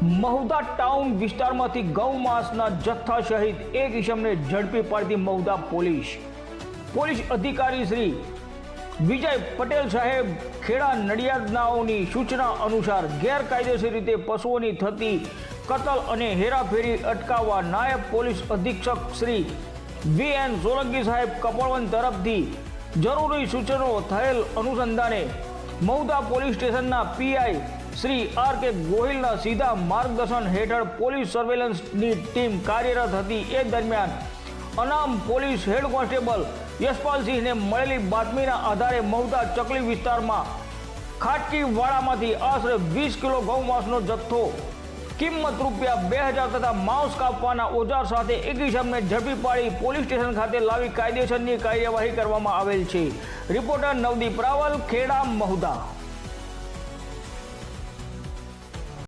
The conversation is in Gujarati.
મહુદા ટાઉન વિસ્તારમાંથી ગૌમાંસના જથ્થા સહિત એક ઇસમને ઝડપી પાડતી મહુદા પોલીસ. પોલીસ અધિકારી શ્રી વિજય પટેલ સાહેબ ખેડા નડિયાદનાઓની સૂચના અનુસાર ગેરકાયદેસર રીતે પશુઓની થતી કતલ અને હેરાફેરી અટકાવવા નાયબ પોલીસ અધિક્ષક શ્રી વી એન સોલંકી સાહેબ કપડવન તરફથી જરૂરી સૂચનો થયેલ અનુસંધાને મહુદા પોલીસ સ્ટેશનના પીઆઈ શ્રી આર કે ગોહિલના સીધા માર્ગદર્શન હેઠળ પોલીસ સર્વેલન્સની ટીમ કાર્યરત હતી. એ દરમિયાન અનામ પોલીસ હેડ કોન્સ્ટેબલ યશપાલસિંહને મળેલી બાતમીના આધારે મહુદા ચકલી વિસ્તારમાં ખાટકીવાડામાંથી આશરે વીસ કિલો ગૌમાંસનો જથ્થો, કિંમત રૂપિયા બે હજાર તથા માંસ કાપવાના ઓજાર સાથે એક ઝડપી પાડી પોલીસ સ્ટેશન ખાતે લાવી કાયદેસરની કાર્યવાહી કરવામાં આવેલ છે. રિપોર્ટર નવદીપ રાવલ, ખેડા, મહુદા.